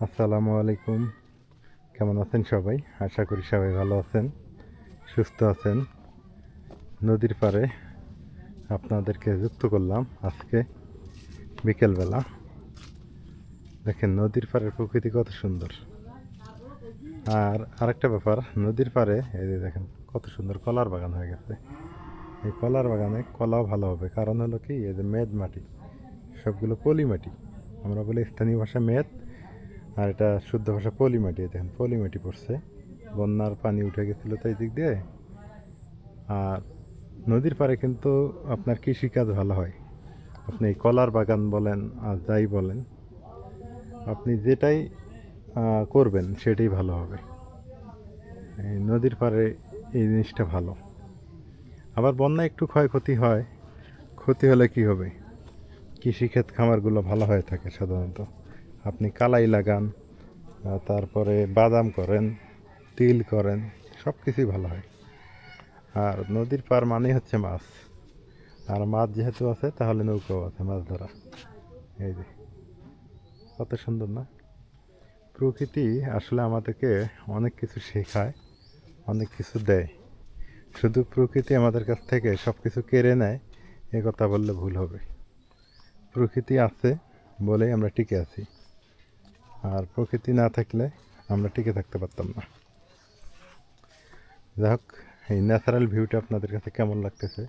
আসসালামু আলাইকুম। কেমন আছেন সবাই? আশা করি সবাই ভালো আছেন, সুস্থ আছেন। নদীর পাড়ে আপনাদেরকে যুক্ত করলাম আজকে বিকেলবেলা। দেখেন, নদীর পাড়ের প্রকৃতি কত সুন্দর। আর আরেকটা ব্যাপার, নদীর পাড়ে, এই যে দেখেন, কত সুন্দর কলার বাগান হয়ে গেছে। এই কলার বাগানে কলাও ভালো হবে। কারণ হলো কি, এই যে মেদ মাটি, সবগুলো পলি মাটি। আমরা বলি স্থানীয় ভাষা মেদ আর এটা শুদ্ধ ভাষা পলি মাটি দেখেন পলি মাটি পড়ছে। বন্যার পানি উঠে গেছিল তাই দিক দিয়ে। আর নদীর পাড়ে কিন্তু আপনার কৃষিকাজ ভালো হয়। আপনি কলার বাগান বলেন আর যাই বলেন, আপনি যেটাই করবেন সেটাই ভালো হবে। নদীর পাড়ে এই জিনিসটা ভালো। আবার বন্যা একটু ক্ষয়ক্ষতি হয়, ক্ষতি হলে কি হবে? কৃষিক্ষেত খামারগুলো ভালো হয়ে থাকে সাধারণত। আপনি কালাই লাগান তারপরে বাদাম করেন, তিল করেন সব কিছুই ভালো হয়। আর নদীর পার মানেই হচ্ছে মাছ। আর মাছ যেহেতু আছে, তাহলে নৌকাও আছে, মাছ ধরা। এই যে, কত সুন্দর না? প্রকৃতি আসলে আমাদেরকে অনেক কিছু শেখায়, অনেক কিছু দেয়। শুধু প্রকৃতি আমাদের কাছ থেকে সব কিছু কেড়ে নেয়, এ কথা বললে ভুল হবে। প্রকৃতি আছে বলেই আমরা টিকে আছি। আর প্রকৃতি না থাকলে আমরা টিকে থাকতে পারতাম না। যাই হোক এই ন্যাচারাল ভিউটা আপনাদের কাছে কেমন লাগতেছে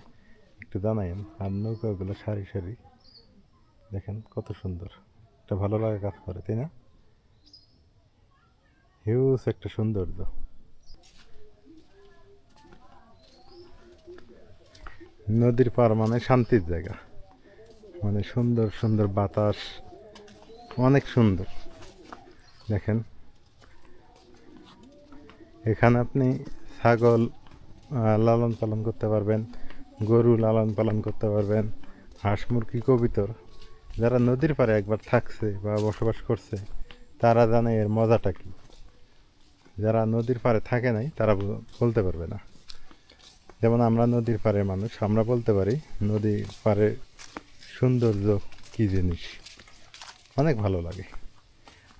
একটু জানাইন আর নৌকাগুলো সারি সারি, দেখেন কত সুন্দর। একটা ভালো লাগা কাজ করে, তাই না? হিউজ একটা সৌন্দর্য। নদীর পার মানে শান্তির জায়গা। মানে সুন্দর সুন্দর বাতাস, অনেক সুন্দর। দেখেন। এখানে আপনি ছাগল লালন পালন করতে পারবেন, গরু লালন পালন করতে পারবেন, হাঁস, মুরগি, কবিতর। যারা নদীর পাড়ে একবার থাকছে বা বসবাস করছে, তারা জানে এর মজাটা কি। যারা নদীর পাড়ে থাকে নাই, তারা বলতে পারবে না। যেমন আমরা নদীর পাড়ের মানুষ, আমরা বলতে পারি, নদীর পাড়ে সৌন্দর্য কী জিনিস? অনেক ভালো লাগে।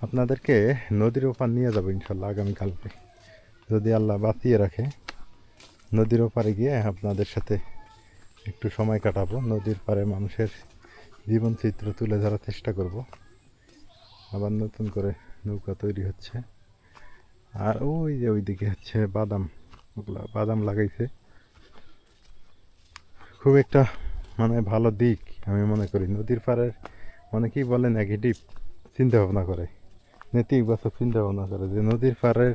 আপনাদেরকে নদীর ওপার নিয়ে যাব ইনশাল্লাহ আগামীকালকে। যদি আল্লাহ বাঁচিয়ে রাখে, নদীর ওপারে গিয়ে আপনাদের সাথে একটু সময় কাটাবো, নদীর পাড়ে মানুষের জীবন চিত্র তুলে ধরার চেষ্টা করব। আবার নতুন করে নৌকা তৈরি হচ্ছে। আর ওই যে ওইদিকে হচ্ছে বাদাম, ওগুলা বাদাম লাগাইছে। খুব একটা মানে ভালো দিক আমি মনে করি। নদীর পাড়ের অনেকেই বলে নেগেটিভ চিন্তা ভাবনা করে। নেতিবাচক চিন্তা ভাবনা করে যে নদীর পাড়ের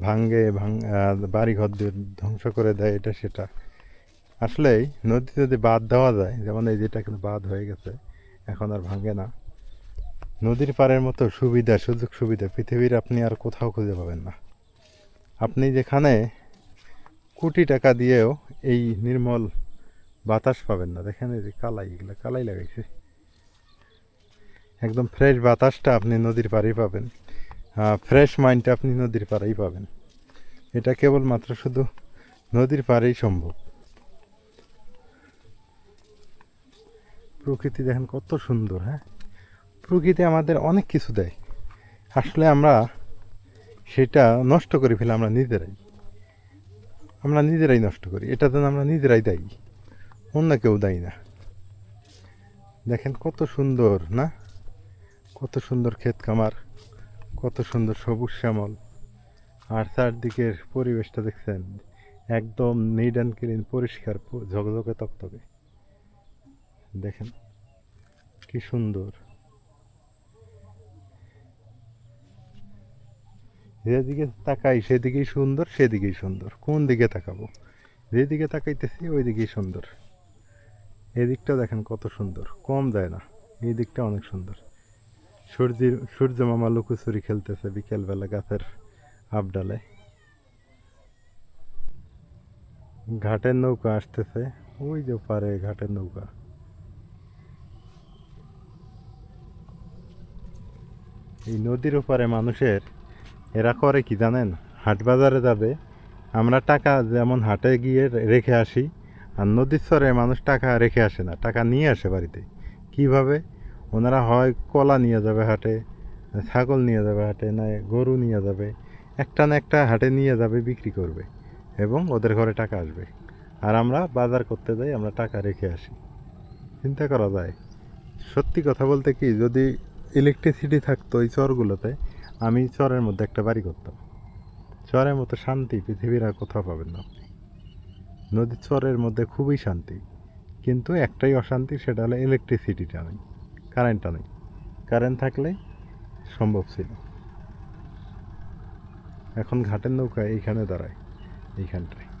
ভাঙ্গে ভাং আহ, বাড়ি ঘর দিয়ে ধ্বংস করে দেয় এটা সেটা। আসলেই নদী যদি বাদ দেওয়া যায় যেমন এই যেটা কিন্তু বাদ হয়ে গেছে এখন আর ভাঙে না। নদীর পাড়ের মতো সুবিধা সুযোগ সুবিধা পৃথিবীর আপনি আর কোথাও খুঁজে পাবেন না। আপনি যেখানে কোটি টাকা দিয়েও এই নির্মল বাতাস পাবেন না। দেখেন এই যে কালাই এগুলো কালাই লাগাইছে। একদম ফ্রেশ বাতাসটা আপনি নদীর পাড়েই পাবেন। ফ্রেশ মাইন্ডটা আপনি নদীর পাড়েই পাবেন। এটা কেবলমাত্র শুধু নদীর পাড়েই সম্ভব। প্রকৃতি দেখেন কত সুন্দর হ্যাঁ? প্রকৃতি আমাদের অনেক কিছু দেয়। আসলে আমরা সেটা নষ্ট করে ফেলে আমরা নিজেরাই। আমরা নিজেরাই নষ্ট করি। এটা যেন আমরা নিজেরাই দায়ী। অন্য কেউ দায়ী না। দেখেন কত সুন্দর, না? কত সুন্দর ক্ষেত খামার, কত সুন্দর সবুজ শ্যামল। আর চারদিকের পরিবেশটা দেখছেন, একদম নিড অ্যান্ড ক্লিন পরিষ্কার, ঝকঝকে, তকতকে। দেখেন, কি সুন্দর। যেদিকে তাকাই সেদিকেই সুন্দর সেদিকেই সুন্দর। কোন দিকে তাকাবো? যেদিকে তাকাইতেছি ওই দিকেই সুন্দর। এদিকটা দেখেন কত সুন্দর, কম যায় না, এই দিকটা অনেক সুন্দর। সূর্যের সূর্য মামা লুকোচুরি খেলতেছে বিকেলবেলা গাছের আবডালে। ঘাটের নৌকা আসতেছে, ওই যে পারে ঘাটের নৌকা। এই নদীর ওপারে মানুষের, এরা করে কি জানেন? হাট বাজারে যাবে, আমরা টাকা যেমন হাটে গিয়ে রেখে আসি, আর নদীর চরে মানুষ টাকা রেখে আসে না, টাকা নিয়ে আসে বাড়িতে। কীভাবে? ওনারা হয় কলা নিয়ে যাবে হাটে, ছাগল নিয়ে যাবে হাটে, না গরু নিয়ে যাবে, একটা না একটা হাটে নিয়ে যাবে, বিক্রি করবে এবং ওদের ঘরে টাকা আসবে। আর আমরা বাজার করতে যাই, আমরা টাকা রেখে আসি। চিন্তা করা যায়। সত্যি কথা বলতে কি, যদি ইলেকট্রিসিটি থাকতো এই চরগুলোতে, আমি চরের মধ্যে একটা বাড়ি করতাম। চরের মতো শান্তি পৃথিবীর আর কোথাও পাবেন না আপনি। নদীর চরের মধ্যে খুবই শান্তি, কিন্তু একটাই অশান্তি, সেটা হলো ইলেকট্রিসিটিটা নেই। কারেন্টটা নেই। কারেন্ট থাকলে সম্ভব ছিল। এখন ঘাটের নৌকা এইখানে দাঁড়ায় এইখানটায়।